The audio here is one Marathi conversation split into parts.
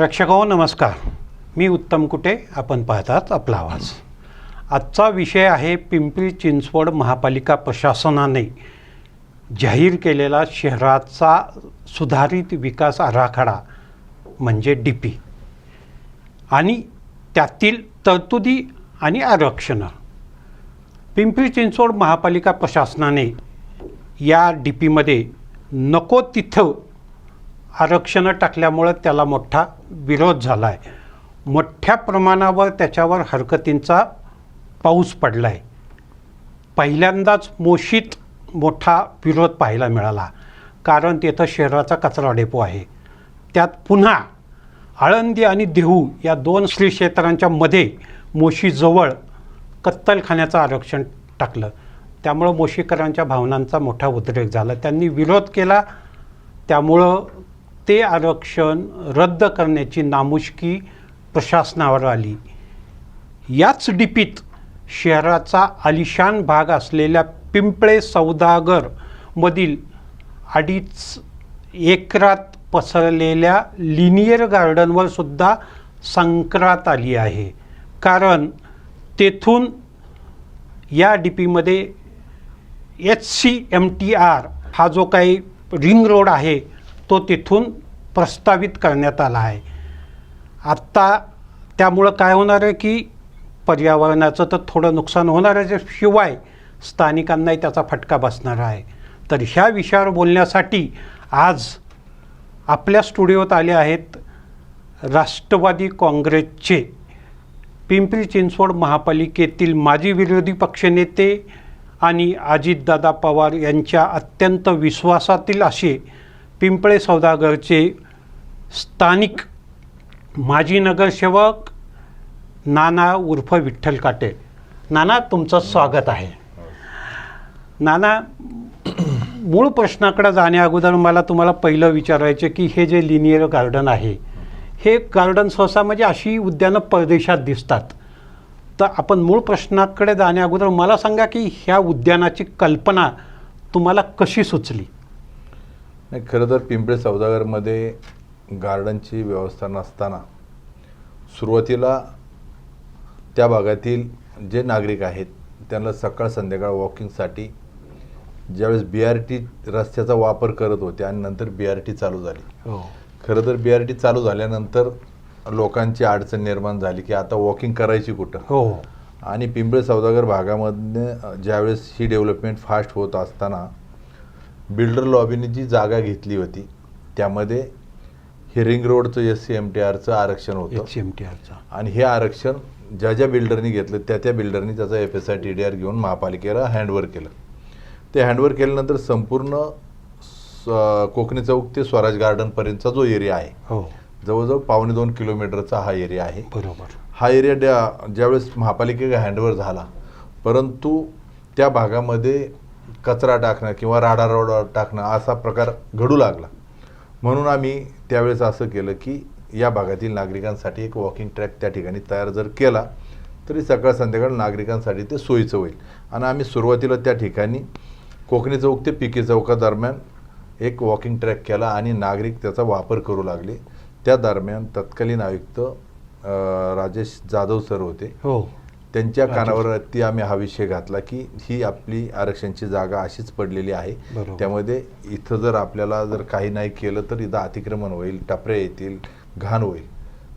प्रेक्षको नमस्कार. मी उत्तम कुटे आपण पाहतात आपला आवाज. आजचा विषय आहे पिंपरी चिंचवड महापालिका प्रशासनाने जाहीर केलेला शहराचा सुधारित विकास आराखडा म्हणजे डी पी आणि त्यातील तरतुदी आणि आरक्षणं. पिंपरी चिंचवड महापालिका प्रशासनाने या डी पीमध्ये नको तिथं आरक्षणं टाकल्यामुळं त्याला मोठा विरोध झाला आहे मोठ्या प्रमाणावर त्याच्यावर हरकतींचा पाऊस पडला आहे पहिल्यांदाच मोशीत मोठा विरोध पाहायला मिळाला. कारण तिथं शहराचा कचरा डेपो आहे. त्यात पुन्हा आळंदी आणि देहू या दोन श्री क्षेत्रांच्या मध्ये मोशीजवळ कत्तलखान्याचं आरक्षण टाकलं. त्यामुळं मोशीकरांच्या भावनांचा मोठा उद्रेक झाला. त्यांनी विरोध केला. त्यामुळं ते आरक्षण रद्द करण्याची नामुष्की प्रशासनावर आली. याच डिपीत शहराचा आलिशान भाग असलेल्या पिंपळे सौदागरमधील अडीच एकरात पसरलेल्या लिनियर गार्डनवर सुद्धा संक्रांत आली आहे. कारण तेथून या डी पीमध्ये H C M T R हा जो काही रिंग रोड आहे तो तिथून प्रस्तावित करण्यात आला आहे. आत्ता त्यामुळं काय होणार आहे की पर्यावरणाचं तर थोडं नुकसान होणार आहे शिवाय स्थानिकांनाही त्याचा फटका बसणार आहे. तर ह्या विषयावर बोलण्यासाठी आज आपल्या स्टुडिओत आले आहेत राष्ट्रवादी काँग्रेसचे पिंपरी चिंचवड महापालिकेतील माजी विरोधी पक्षनेते आणि अजितदादा पवार यांच्या अत्यंत विश्वासातील असे पिंपळे सौदागरचे स्थानिक माजी नगरसेवक नाना उर्फ विठ्ठल काटे. नाना तुमचं स्वागत आहे. नाना मूळ प्रश्नाकडे जाण्याअगोदर मला तुम्हाला पहिलं विचारायचं की हे जे लिनियर गार्डन आहे हे गार्डन सहसा म्हणजे अशी उद्यानं परदेशात दिसतात. तर आपण मूळ प्रश्नाकडे जाण्याअगोदर मला सांगा की ह्या उद्यानाची कल्पना तुम्हाला कशी सुचली? नाही खरं तर पिंपळे सौदागरमध्ये गार्डनची व्यवस्था नसताना सुरुवातीला त्या भागातील जे नागरिक आहेत त्यांना सकाळ संध्याकाळ वॉकिंगसाठी ज्यावेळेस बी आर टी रस्त्याचा वापर करत होते आणि नंतर बी आर टी चालू झाली. हो. खरं तर बी आर टी चालू झाल्यानंतर लोकांची अडचण निर्माण झाली की आता वॉकिंग करायची कुठं? हो. आणि पिंपळे सौदागर भागामध्ये ज्यावेळेस ही डेव्हलपमेंट फास्ट होत असताना बिल्डर लॉबीने जी जागा घेतली होती त्यामध्ये हे रिंग रोडचं एस सी एम टी आरचं आरक्षण होतं. एच एम टी आरचा. आणि हे आरक्षण ज्या ज्या बिल्डरनी घेतलं त्या त्या बिल्डरनी त्याचा F S I T D R घेऊन महापालिकेला हँडओव्हर केलं. ते हँडओव्हर केल्यानंतर संपूर्ण स- कोकणी चौक ते स्वराज गार्डनपर्यंतचा जो एरिया आहे हो. जवळजवळ पावणे दोन किलोमीटरचा हा एरिया आहे. बरोबर. हा एरिया ज्या ज्यावेळेस महापालिकेचा हँडओव्हर झाला परंतु त्या भागामध्ये कचरा टाकणं किंवा राडा रोडा टाकणं असा प्रकार घडू लागला. म्हणून आम्ही त्यावेळेस असं केलं की या भागातील नागरिकांसाठी एक वॉकिंग ट्रॅक त्या ठिकाणी तयार जर केला तरी सकाळ संध्याकाळ नागरिकांसाठी ते सोयीचं होईल. आणि आम्ही सुरुवातीला त्या ठिकाणी कोकणी चौक ते पिके चौकादरम्यान एक वॉकिंग ट्रॅक केला आणि नागरिक त्याचा वापर करू लागले. त्या दरम्यान तत्कालीन आयुक्त राजेश जाधव सर होते. हो. त्यांच्या. कानावर ती आम्ही हा विषय घातला की ही आपली आरक्षणची जागा अशीच पडलेली आहे. त्यामध्ये इथं जर आपल्याला जर काही नाही केलं तर इथं अतिक्रमण होईल टपऱ्या येतील घाण होईल.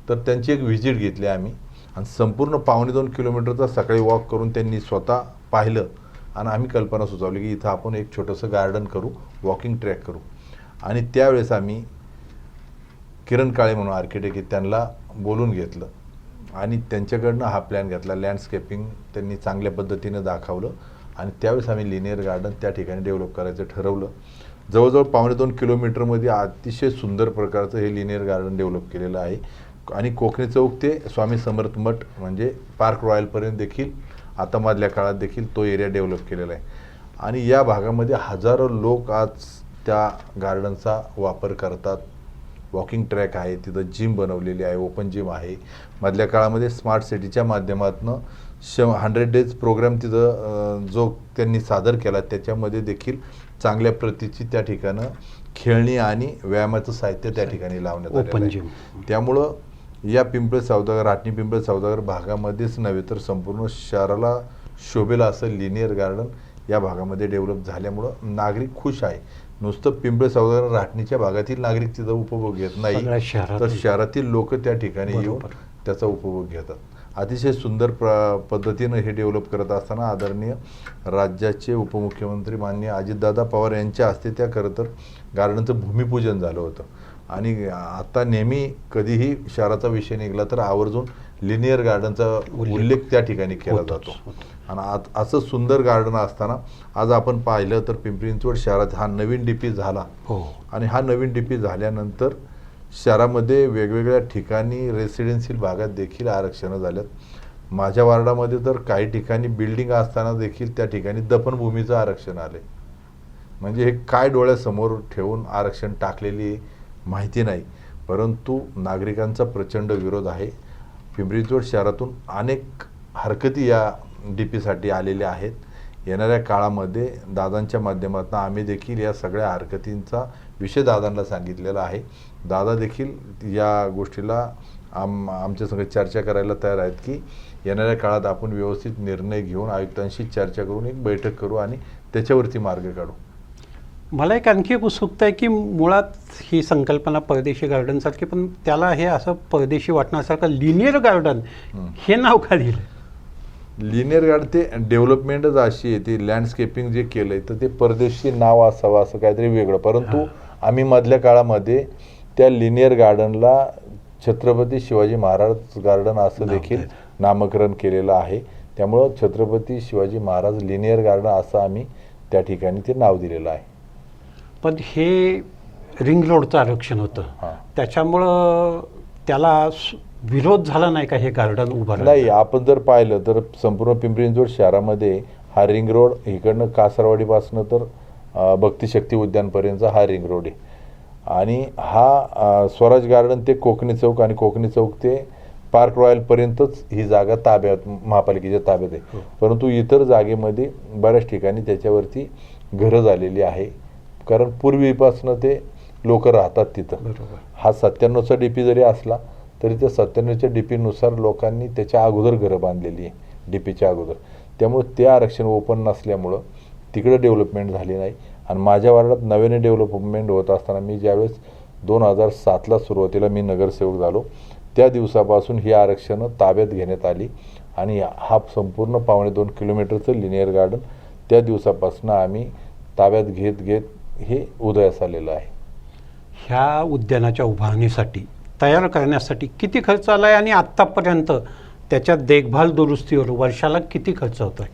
तर त्यांची एक व्हिजिट घेतली आम्ही. आणि संपूर्ण पावणे दोन किलोमीटरचा सकाळी वॉक करून त्यांनी स्वतः पाहिलं. आणि आम्ही कल्पना सुचवली की इथं आपण एक छोटंसं गार्डन करू वॉकिंग ट्रॅक करू. आणि त्यावेळेस आम्ही किरण काळे म्हणून आर्किटेक्ट त्यांना बोलून घेतलं. आणि त्यांच्याकडनं हा प्लॅन घेतला. लँडस्केपिंग त्यांनी चांगल्या पद्धतीनं दाखवलं. आणि त्यावेळेस आम्ही लिनियर गार्डन त्या ठिकाणी डेव्हलप करायचं ठरवलं. जवळजवळ पावणे दोन किलोमीटरमध्ये अतिशय सुंदर प्रकारचं हे लिनियर गार्डन डेव्हलप केलेलं आहे. आणि कोकणी चौक ते स्वामी समर्थ मठ म्हणजे पार्क रॉयलपर्यंत देखील आता मधल्या काळात देखील तो एरिया डेव्हलप केलेला आहे. आणि या भागामध्ये हजारो लोक आज त्या गार्डनचा वापर करतात. वॉकिंग ट्रॅक आहे तिथं जिम बनवलेली आहे ओपन जिम आहे मधल्या काळामध्ये स्मार्ट सिटीच्या माध्यमातून श हंड्रेड डेज प्रोग्राम तिथं जो त्यांनी सादर केला त्याच्यामध्ये देखील चांगल्या प्रतीची त्या ठिकाणं खेळणी आणि व्यायामाचं साहित्य त्या ठिकाणी लावण्यात आलेलं ओपन आहे. जिम. त्यामुळं या पिंपळे सौदागर राटणी पिंपळे सौदागर भागामध्येच नव्हे तर संपूर्ण शहराला शोभेल असं लिनियर गार्डन या भागामध्ये डेव्हलप झाल्यामुळं नागरिक खुश आहे नुसतं पिंपळे सौदागर राटणीच्या भागातील नागरिक तिचा उपभोग घेत नाही तर शहरातील. लोक त्या ठिकाणी येऊन. त्याचा उपभोग घेतात अतिशय सुंदर प्र पद्धतीनं हे डेव्हलप करत असताना आदरणीय राज्याचे उपमुख्यमंत्री माननीय अजितदादा पवार यांच्या हस्ते त्या खरं तर गार्डनचं भूमिपूजन झालं होतं आणि आता नेहमी कधीही शहराचा विषय निघाला तर आवर्जून लिनियर गार्डनचा उल्लेख त्या ठिकाणी केला जातो. आणि आत- असं सुंदर गार्डन असताना आज आपण पाहिलं तर पिंपरी चिंचवड शहरात हा नवीन डीपी झाला. हो. आणि हा नवीन डीपी झाल्यानंतर शहरामध्ये वेगवेगळ्या ठिकाणी रेसिडेन्शियल भागात देखील आरक्षणं झाल्यात. माझ्या वार्डामध्ये तर काही ठिकाणी बिल्डिंग असताना देखील त्या ठिकाणी दफनभूमीचं आरक्षण आले म्हणजे हे काय डोळ्यासमोर ठेवून आरक्षण येईल माहिती नाही. परंतु नागरिकांचा प्रचंड विरोध आहे. पिंपरी शहरातून अनेक हरकती या डी पीसाठी आलेल्या आहेत. येणाऱ्या काळामध्ये दादांच्या माध्यमातून आम्ही देखील या सगळ्या हरकतींचा विषय दादांना सांगितलेला आहे. दादा देखील या गोष्टीला आम आमच्या संग चर्चा करायला तयार आहेत की येणाऱ्या काळात आपण व्यवस्थित निर्णय घेऊन आयुक्तांशी चर्चा करून एक बैठक करू आणि त्याच्यावरती मार्ग काढू. मला एक आणखी एक उत्सुकता आहे की मुळात ही संकल्पना परदेशी गार्डनसारखी पण त्याला हे असं परदेशी वाटण्यासारखं लिनियर गार्डन हं. नाव का दिलं? लिनियर गार्ड ते डेव्हलपमेंटच अशी आहे ती लँडस्केपिंग जे केलंय तर ते परदेशी नाव असावं असं काहीतरी वेगळं. परंतु आम्ही मधल्या काळामध्ये त्या लिनियर गार्डनला छत्रपती शिवाजी महाराज गार्डन असं देखील. नामकरण केलेलं आहे. त्यामुळं छत्रपती शिवाजी महाराज लिनियर गार्डन असं आम्ही त्या ठिकाणी ते नाव दिलेलं आहे. पण हे रिंग रोडचं आरक्षण होतं. त्याच्यामुळं त्याला विरोध झाला नाही का हे गार्डन उभं नाही आपण जर पाहिलं तर संपूर्ण पिंपरी चिंचवड शहरामध्ये हा रिंग रोड इकडनं कासारवाडीपासनं तर भक्तिशक्ती उद्यानपर्यंतचा हा रिंग रोड आहे. आणि हा स्वराज गार्डन ते कोकणी चौक आणि कोकणी चौक ते पार्क रॉयलपर्यंतच ही जागा ताब्यात महापालिकेच्या ताब्यात आहे. हो. परंतु इतर जागेमध्ये बऱ्याच ठिकाणी त्याच्यावरती घरं झालेली आहे. कारण पूर्वीपासनं ते लोक राहतात तिथं. हा सत्त्याण्णवचा डी पी जरी असला तरी त्या सत्त्याण्णवच्या डी पीनुसार लोकांनी त्याच्या अगोदर घरं बांधलेली आहे डी पीच्या अगोदर. त्यामुळे ते आरक्षण ओपन नसल्यामुळं तिकडं डेव्हलपमेंट झाली नाही. आणि माझ्या वार्डात नव्याने डेव्हलपमेंट होत असताना मी ज्यावेळेस दोन हजार सातला सुरुवातीला मी नगरसेवक झालो त्या दिवसापासून ही आरक्षणं ताब्यात घेण्यात आली आणि हा संपूर्ण पावणे दोन किलोमीटरचं लिनियर गार्डन त्या दिवसापासून आम्ही ताब्यात घेत घेत हे उदयास आलेलं आहे. ह्या उद्यानाच्या उभारणीसाठी तयार करण्यासाठी किती खर्च आला आहे आणि आत्तापर्यंत त्याच्या देखभाल दुरुस्तीवर वर्षाला किती खर्च होतोय?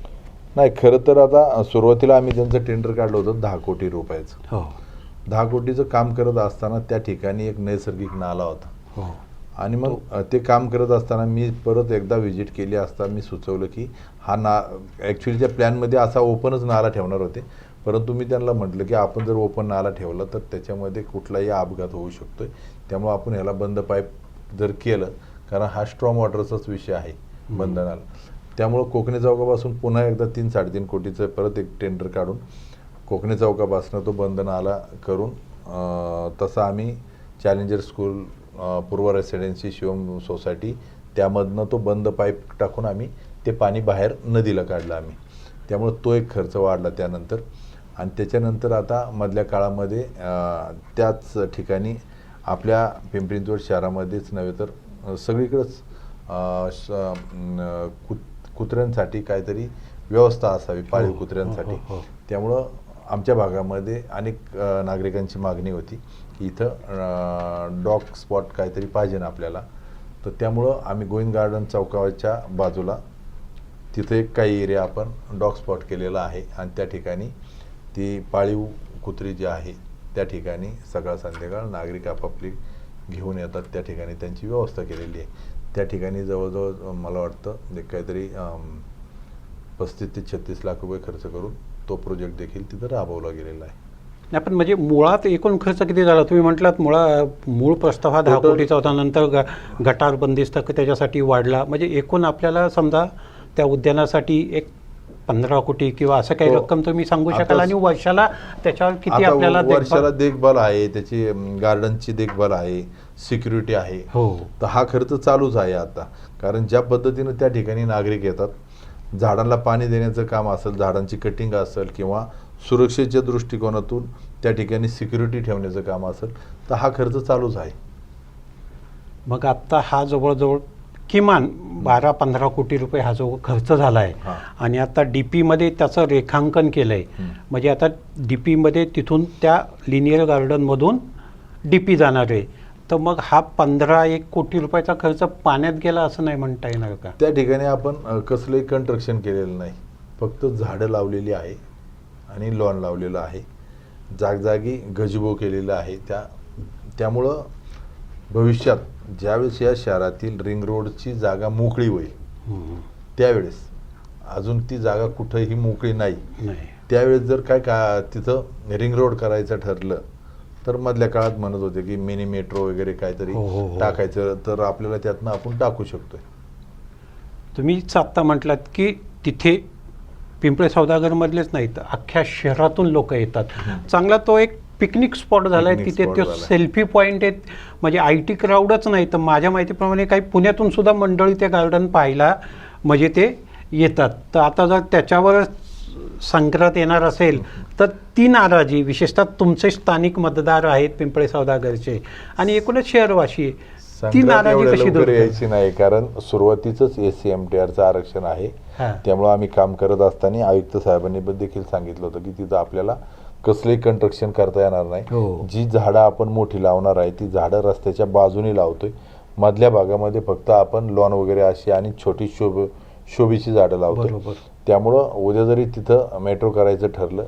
नाही खरं तर आता सुरुवातीला आम्ही त्यांचं टेंडर काढलं होतं दहा कोटी रुपयाचं. हो. दहा कोटीचं काम करत असताना त्या ठिकाणी एक नैसर्गिक नाला होता. हो. आणि मग ते काम करत असताना मी परत एकदा व्हिजिट केली असता मी सुचवलं की हा ना ॲक्च्युली त्या प्लॅनमध्ये असा ओपनच नाला ठेवणार होते. परंतु मी त्यांना म्हटलं की आपण जर ओपन नाला ठेवला तर त्याच्यामध्ये कुठलाही अपघात होऊ शकतोय. त्यामुळे आपण ह्याला बंद पाईप जर केलं कारण हा स्ट्रॉंग वॉटरचाच विषय आहे बंद नाला त्यामुळं कोकणी चौकापासून पुन्हा एकदा तीन साडेतीन कोटीचं परत एक टेंडर काढून कोकणी चौकापासून तो बंद नाला करून तसा आम्ही challenger school Purva residency Shivam society त्यामधनं तो बंद पाईप टाकून आम्ही ते पाणी बाहेर नदीला काढलं आम्ही. त्यामुळे तो एक खर्च वाढला त्यानंतर. आणि त्याच्यानंतर आता मधल्या काळामध्ये त्याच ठिकाणी आपल्या पिंपरी चिंचवड शहरामध्येच नव्हे तर सगळीकडंच कुत कुत्र्यांसाठी काहीतरी व्यवस्था असावी पाळीव हो, कुत्र्यांसाठी. हो, हो. त्यामुळं आमच्या भागामध्ये अनेक नागरिकांची मागणी होती की इथं डॉग स्पॉट काहीतरी पाहिजे ना आपल्याला. तर त्यामुळं आम्ही गोविंद गार्डन चौकाच्या बाजूला तिथे एक काही एरिया आपण डॉग स्पॉट केलेला आहे. आणि त्या ठिकाणी ती पाळीव कुत्री जी आहे त्या ठिकाणी सकाळ संध्याकाळ नागरिक आपापली घेऊन येतात त्या ठिकाणी त्यांची व्यवस्था केलेली आहे. त्या ठिकाणी जवळजवळ मला वाटतं एक काहीतरी अम, पस्तीस ते छत्तीस लाख रुपये खर्च करून तो प्रोजेक्ट देखील तिथं राबवला गेलेला आहे. नाही पण म्हणजे मुळात एकूण खर्च किती झाला? तुम्ही म्हटलात मुळा मूळ प्रस्ताव हा दहा कोटीचा होता नंतर ग गटार बंदिस्त त्याच्यासाठी वाढला. म्हणजे एकूण आपल्याला समजा त्या उद्यानासाठी एक पंधरा कोटी किंवा असं काही. रक्कम तुम्ही सांगू शकाल? आणि वर्षाला त्याच्यावर किती आपल्याला वर्षाला देखभाल- आहे त्याची गार्डनची देखभाल आहे सिक्युरिटी आहे. हो. तर हा खर्च चालूच आहे आता. कारण ज्या पद्धतीनं त्या ठिकाणी नागरिक येतात झाडांना पाणी देण्याचं काम असेल झाडांची कटिंग असेल किंवा सुरक्षेच्या दृष्टिकोनातून त्या ठिकाणी सिक्युरिटी ठेवण्याचं काम असेल तर हा खर्च चालूच आहे. मग आत्ता हा जवळजवळ किमान बारा पंधरा कोटी रुपये हा जो खर्च झाला आहे. आणि आता डी पीमध्ये त्याचं रेखांकन केलं आहे. म्हणजे आता डी पीमध्ये तिथून त्या लिनियर गार्डनमधून डी पी जाणार आहे. तर मग हा पंधरा एक कोटी रुपयाचा खर्च पाण्यात गेला असं नाही म्हणता येणार का? त्या ठिकाणी आपण कसलंही कंस्ट्रक्शन केलेलं नाही. फक्त झाडं लावलेली आहे आणि लॉन लावलेलं आहे. जागजागी गजबो केलेलं आहे त्या त्यामुळं भविष्यात ज्यावेळेस या शहरातील रिंग रोडची जागा मोकळी होईल. त्यावेळेस अजून ती जागा कुठंही मोकळी नाही. त्यावेळेस जर काय का तिथं रिंग रोड करायचं ठरलं तर मधल्या काळात म्हणत होते की मिनी मेट्रो वगैरे काहीतरी हो, हो, हो. टाकायचं तर आपल्याला त्यातनं आपण टाकू शकतोय. तुम्हीच आत्ता म्हटलात की तिथे पिंपळे सौदागरमधलेच नाही तर अख्ख्या शहरातून लोक येतात. चांगला तो एक पिकनिक स्पॉट झाला आहे तिथे तो. सेल्फी पॉईंट आहेत म्हणजे आय टी क्राऊडच नाही तर माझ्या माहितीप्रमाणे काही पुण्यातून सुद्धा मंडळी ते गार्डन पाहायला म्हणजे ते येतात तर आता जर त्याच्यावर संक्रांत येणार असेल तर ती नाराजी विशेषतः तुमचे स्थानिक मतदार आहेत पिंपळे सौदागरचे आणि एकूणच शहरवासी. ती नाराजी कशी दूर? यायची नाही कारण सुरुवातीचंच एस सी एम टी आरचं आरक्षण आहे. त्यामुळं आम्ही काम करत असताना आयुक्त साहेबांनी देखील सांगितलं होतं की तिथं आपल्याला कसलंही कंस्ट्रक्शन करता येणार हो. नाही जी झाडं आपण मोठी लावणार आहे ती झाडं रस्त्याच्या बाजूनी लावतोय. मधल्या भागामध्ये फक्त आपण लॉन वगैरे अशी आणि छोटी शोभ शोभीची झाडं बरोबर. त्यामुळं उद्या जरी तिथं मेट्रो करायचं ठरलं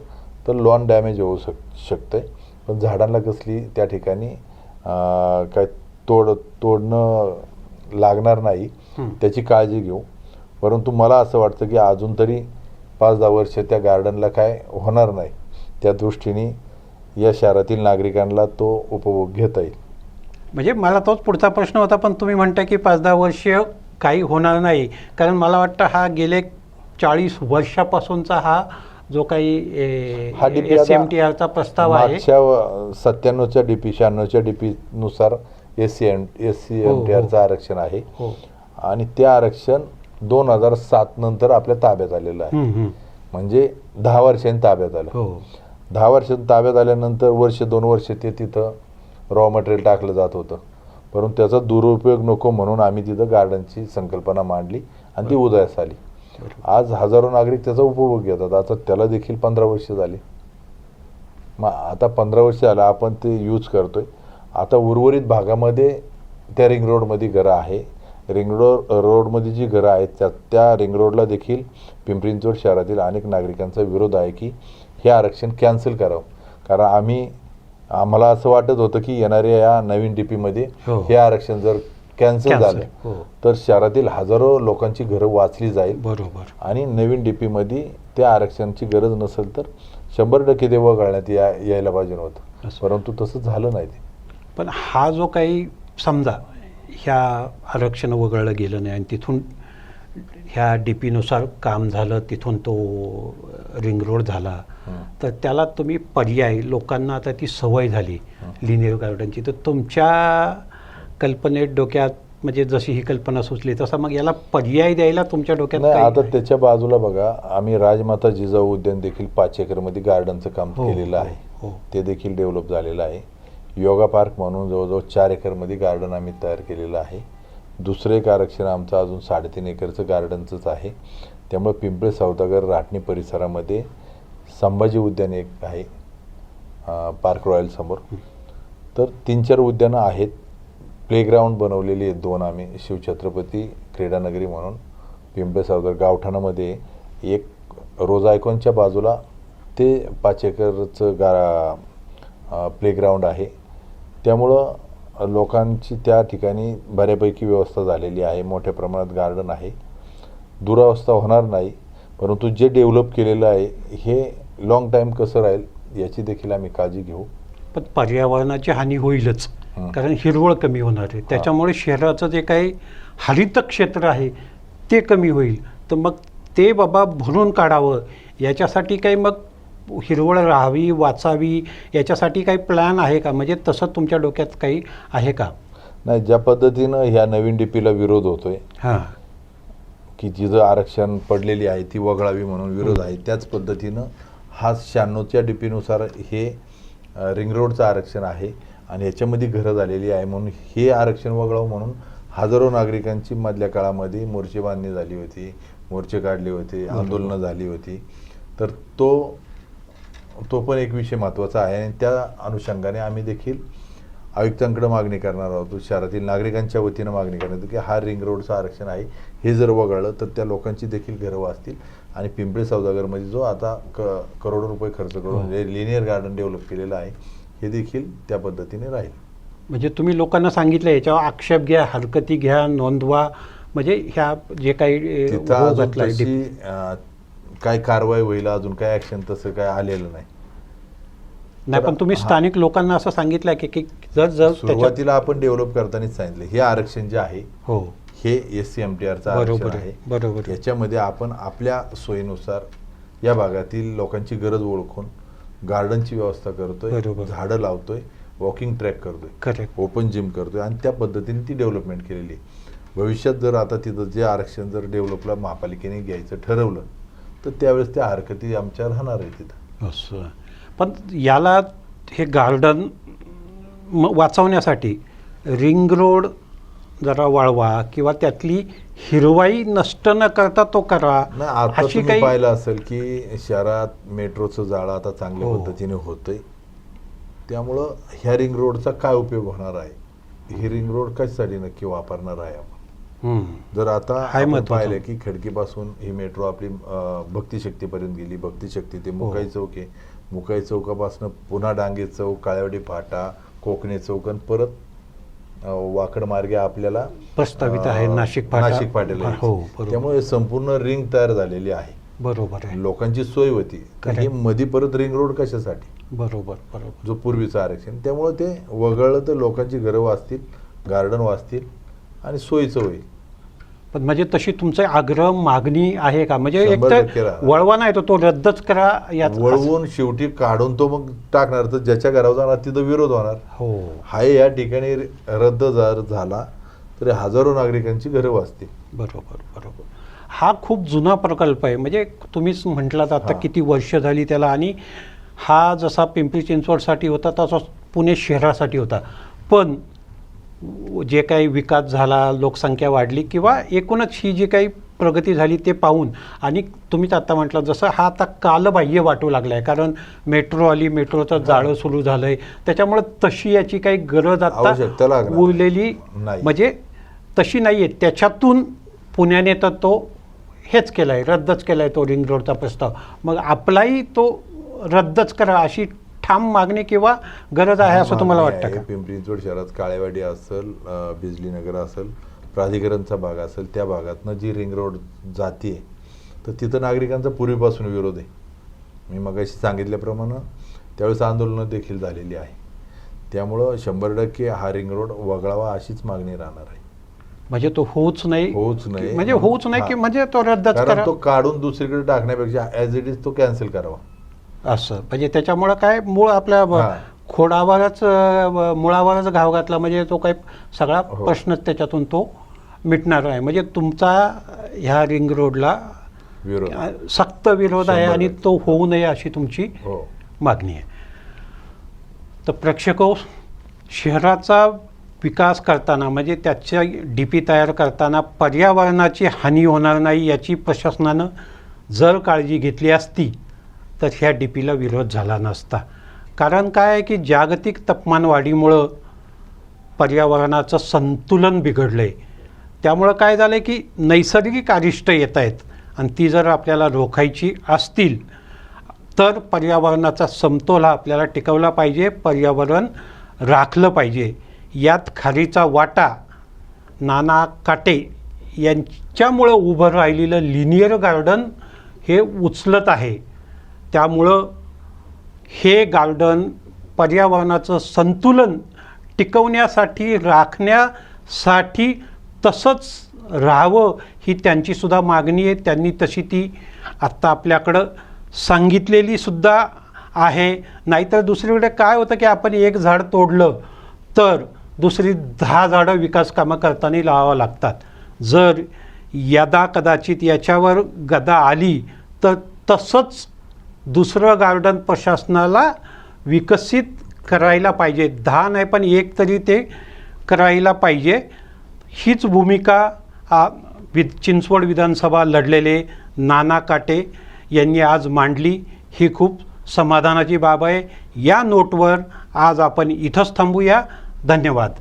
तर लॉन डॅमेज होऊ शक शकतंय. पण झाडांना कसली त्या ठिकाणी काय तोड तोडणं लागणार नाही. हं. त्याची काळजी घेऊ. परंतु मला असं वाटतं की अजून तरी पाच दहा वर्ष त्या गार्डनला काय होणार नाही. त्या दृष्टीने या शहरातील नागरिकांना तो उपभोग घेता येईल. म्हणजे मला तोच पुढचा प्रश्न होता पण तुम्ही म्हणता की पाच दहा वर्ष काही होणार नाही. कारण मला वाटतं हा गेले चाळीस वर्षापासूनचा हा जो काही हा DP एस एम टी आरचा प्रस्ताव आहे. सत्त्याण्णवच्या डीपी शहाण्णवच्या डीपी नुसार S C M S C M T. आरचं आरक्षण आहे. हो. आणि ते आरक्षण दोन हजार सात नंतर आपल्या ताब्यात आलेलं आहे. म्हणजे दहा वर्षांनी ताब्यात आलं. हो. दहा वर्षांनी ताब्यात आल्यानंतर वर्ष दोन वर्ष ते तिथं रॉ मटेरियल टाकलं जात होतं. परंतु त्याचा दुरुपयोग नको म्हणून आम्ही तिथं गार्डनची संकल्पना मांडली आणि ती उदयास आली. आज हजारो नागरिक त्याचा उपभोग घेतात. आता त्याला देखील पंधरा वर्ष झाली. मग आता पंधरा वर्ष झालं आपण ते यूज करतोय. आता उर्वरित भागामध्ये त्या रिंग रोडमध्ये घरं आहे. रिंग रोड रोडमध्ये जी घरं आहेत त्या त्या रिंग रोडला देखील पिंपरी चिंचवड शहरातील अनेक नागरिकांचा विरोध आहे की हे आरक्षण कॅन्सल करावं कारण आम्ही आम्हाला असं वाटत होतं की येणाऱ्या या नवीन डी पीमध्ये हो. हे आरक्षण जर कॅन्सल झालं हो. तर शहरातील हजारो लोकांची घरं वाचली जाईल बरोबर आणि नवीन डी पीमध्ये त्या आरक्षणाची गरज नसेल तर शंभर टक्के ते वगळण्यात या यायला पाहिजे नव्हतं. परंतु तसं झालं नाही ते पण हा जो काही समजा ह्या आरक्षण वगळलं गेलं नाही आणि तिथून ह्या डी पीनुसार काम झालं तिथून तो रिंग रोड झाला हं. तर त्याला तुम्ही पर्याय लोकांना आता ती सवय झाली लिनियर गार्डनची तर तुमच्या कल्पनेत डोक्यात म्हणजे जशी ही कल्पना सुचली तसा मग याला पर्याय द्यायला तुमच्या डोक्यात आता? त्याच्या बाजूला बघा आम्ही राजमाता जिजाऊ उद्यान देखील पाच एकरमध्ये गार्डनचं काम हो, केलेलं हो, आहे हो. ते देखील डेव्हलप झालेलं आहे योगा पार्क म्हणून जवळजवळ चार एकरमध्ये गार्डन आम्ही तयार केलेलं आहे दुसरं एक आरक्षण आमचं अजून साडेतीन एकरचं गार्डनचंच आहे. त्यामुळे पिंपळे सौदागर राटणी परिसरामध्ये संभाजी उद्यान एक आहे पार्क रॉयलसमोर तर तीन चार उद्यानं आहेत. प्लेग्राऊंड बनवलेली आहेत दोन आम्ही शिवछत्रपती क्रीडानगरी म्हणून. पिंपळे सौदागर गावठाणामध्ये एक रोज आयकॉनच्या बाजूला ते पाच एकरचं गा प्लेग्राऊंड आहे. त्यामुळं लोकांची त्या ठिकाणी बऱ्यापैकी व्यवस्था झालेली आहे. मोठ्या प्रमाणात गार्डन आहे. दुरावस्था होणार नाही. परंतु जे डेव्हलप केलेलं आहे हे लाँग टाईम कसं राहील याची देखील आम्ही काळजी घेऊ. पण पर्यावरणाची हानी होईलच. कारण हिरवळ कमी होणार आहे. त्याच्यामुळे शहराचं जे काही हरित क्षेत्र आहे ते कमी होईल. तर मग ते बाबा भरून काढावं. याच्यासाठी काही मग हिरवळ राहावी वाचावी याच्यासाठी काही प्लॅन आहे का? म्हणजे तसं तुमच्या डोक्यात काही आहे का? नाही ज्या पद्धतीनं ह्या नवीन डीपीला विरोध होतोय हां. की जिथं आरक्षण पडलेली आहे ती वगळावी म्हणून विरोध आहे त्याच पद्धतीनं हा शहाण्णवच्या डीपीनुसार हे अ, रिंग रोडचं आरक्षण आहे आणि याच्यामध्ये घरं झालेली आहे म्हणून हे आरक्षण वगळावं म्हणून हजारो नागरिकांची मधल्या काळामध्ये मोर्चे बांधणी झाली होती मोर्चे काढले होते आंदोलनं झाली होती. तर तो तो पण एक विषय महत्त्वाचा आहे आणि त्या अनुषंगाने आम्ही देखील आयुक्तांकडे मागणी करणार आहोत शहरातील नागरिकांच्या वतीनं मागणी करणार की हा रिंग रोडचं आरक्षण आहे हे जर वगळलं तर त्या लोकांची देखील घरं वाचतील आणि पिंपरी सौदागरमध्ये जो आता क करोडो रुपये खर्च करून लिनियर गार्डन डेव्हलप केलेलं आहे हे देखील त्या पद्धतीने राहील. म्हणजे तुम्ही लोकांना सांगितलं याच्यावर आक्षेप घ्या हरकती घ्या नोंदवा म्हणजे ह्या जे काही काय कारवाई होईल अजून काय ऍक्शन तसं काय आलेलं नाही नाही पण तुम्ही. स्थानिक लोकांना असं सांगितलं की की जर जर सुरुवातीला आपण डेव्हलप करतानाच सांगितलं हे आरक्षण जे आहे हो हे एस सी एम टी आरचं बरोबर आरक्षण आहे, बरोबर. याच्यामध्ये आपण आपल्या सोयीनुसार या भागातील लोकांची गरज ओळखून गार्डनची व्यवस्था करतोय. झाडं लावतोय वॉकिंग ट्रॅक करतोय ओपन जिम करतोय आणि त्या पद्धतीने ती डेव्हलपमेंट केलेली आहे भविष्यात जर आता तिथं जे आरक्षण जर डेव्हलपला महापालिकेने घ्यायचं ठरवलं तर त्यावेळेस त्या हरकती आमच्या राहणार आहे तिथं असं पण याला हे गार्डन वाचवण्यासाठी रिंग रोड जरा वाळवा किंवा त्यातली हिरवाई नष्ट न करता तो करा आता तुम्ही पाहिलं असेल की शहरात मेट्रोचं जाळं आता चांगल्या हो. पद्धतीने होतंय त्यामुळं ह्या रिंग रोडचा काय उपयोग होणार आहे ही रिंग रोड कशासाठी नक्की वापरणार आहे आपण. जर आता. पाहिलं की खडकीपासून ही मेट्रो आपली अं, भक्ती शक्तीपर्यंत गेली. भक्ती शक्ती ते मुकाई चौक आहे. मुकाई चौकापासून पुन्हा डांगे चौक काळेवाडी फाटा कोकणे चौक आणि परत वाकड मार्गे आपल्याला प्रस्तावित आहे नाशिक. नाशिक फाट्याला हो. त्यामुळे संपूर्ण रिंग तयार झालेली आहे. बरोबर आहे. लोकांची सोय होती. हे मध्ये परत रिंग रोड कशासाठी? बरोबर बरोबर. जो पूर्वीचं आरक्षण. त्यामुळे ते वगळलं तर लोकांची घरं वाचतील गार्डन वाचतील आणि सोयीचं होईल. पण म्हणजे तशी तुमचा आग्रह मागणी आहे का? म्हणजे एक शंभर तर राहणार. वळवा नाही तर तो रद्दच करा यात वळवून शेवटी काढून तो मग टाकणार. तर ज्याच्या घरावर जाणार तिथं विरोध होणार. हो. हा या ठिकाणी रद्द जर झाला तर हजारो नागरिकांची घरं वाचतील. बरोबर बरोबर. हा खूप जुना प्रकल्प आहे. म्हणजे तुम्हीच म्हटलात आता हा. किती वर्ष झाली त्याला. आणि हा जसा पिंपरी चिंचवडसाठी होता तसा पुणे शहरासाठी होता. पण जे काही विकास झाला लोकसंख्या वाढली किंवा एकूणच ही जी काही प्रगती झाली ते पाहून आणि तुम्हीच आता म्हटलं जसं हा आता कालबाह्य वाटू लागला आहे कारण मेट्रो आली मेट्रोचं जाळं सुरू झालं आहे त्याच्यामुळं तशी याची काही गरज आता उरलेली. म्हणजे तशी नाही आहे त्याच्यातून पुण्याने तर तो हेच केलं आहे रद्दच केला आहे तो रिंग रोडचा प्रस्ताव. मग आपलाही तो रद्दच करा अशी ठाम मागणी किंवा गरज आहे असं तुम्हाला वाटतं. का पिंपरी चिंचवड शहरात काळेवाडी असेल अं, बिजलीनगर असेल प्राधिकरणचा भाग असेल त्या भागातनं जी रिंग रोड जाते तर तिथं नागरिकांचा पूर्वीपासून विरोध आहे मी मगाशी सांगितल्याप्रमाणे त्यावेळेस आंदोलनं देखील झालेली आहे त्यामुळं शंभर टक्के हा रिंग रोड वगळावा अशीच मागणी राहणार आहे म्हणजे तो होऊच नाही होऊच नाही. म्हणजे होऊच नाही की. म्हणजे तो कारण करा तो काढून दुसरीकडे टाकण्यापेक्षा ॲज इट इज तो कॅन्सल करावा असं म्हणजे त्याच्यामुळं काय मूळ आपल्या हा. खोडावरच अं, मुळावरच घाव घातला म्हणजे तो काही सगळा हो. प्रश्नच त्याच्यातून तो मिटणार आहे म्हणजे तुमचा ह्या रिंग रोडला विरोध अं, सक्त विरोध आहे शंभर आणि टक्के. तो होऊ नये अशी तुमची हो मागणी आहे तर प्रेक्षको शहराचा विकास करताना म्हणजे त्याच्या डी पी तयार करताना पर्यावरणाची हानी होणार नाही याची प्रशासनानं जर काळजी घेतली असती तर ह्या डी पीला विरोध झाला नसता. कारण काय आहे की जागतिक तापमान वाढीमुळं पर्यावरणाचं संतुलन बिघडलं आहे त्यामुळं काय झालं आहे की नैसर्गिक अरिष्ट येत आहेत आणि ती जर आपल्याला रोखायची असतील तर पर्यावरणाचा समतोल हा आपल्याला टिकवला पाहिजे पर्यावरण राखलं पाहिजे. यात खारीचा वाटा नाना काटे यांच्यामुळं उभं राहिलेलं लिनियर गार्डन हे उचलत आहे. त्यामुळं हे गार्डन पर्यावरणाचं संतुलन टिकवण्यासाठी राखण्यासाठी तसंच राहावं ही त्यांचीसुद्धा मागणी आहे. त्यांनी तशी ती आत्ता आपल्याकडं सांगितलेली सुद्धा आहे. नाहीतर दुसरीकडे काय होतं की आपण एक झाड तोडलं तर दुसरी दहा झाडं विकास कामं करताना लावावं लागतात. जर यदा कदाचित याच्यावर गदा आली तर तसंच दुसरं गार्डन प्रशासनाला विकसित करायला पाहिजे. दहा नाही पण एक तरी ते करायला पाहिजे. हीच भूमिका वि चिंचवड विधानसभा लढलेले नाना काटे यांनी आज मांडली. ही खूप समाधानाची बाब आहे. या नोटवर आज आपण इथंच थांबूया. धन्यवाद.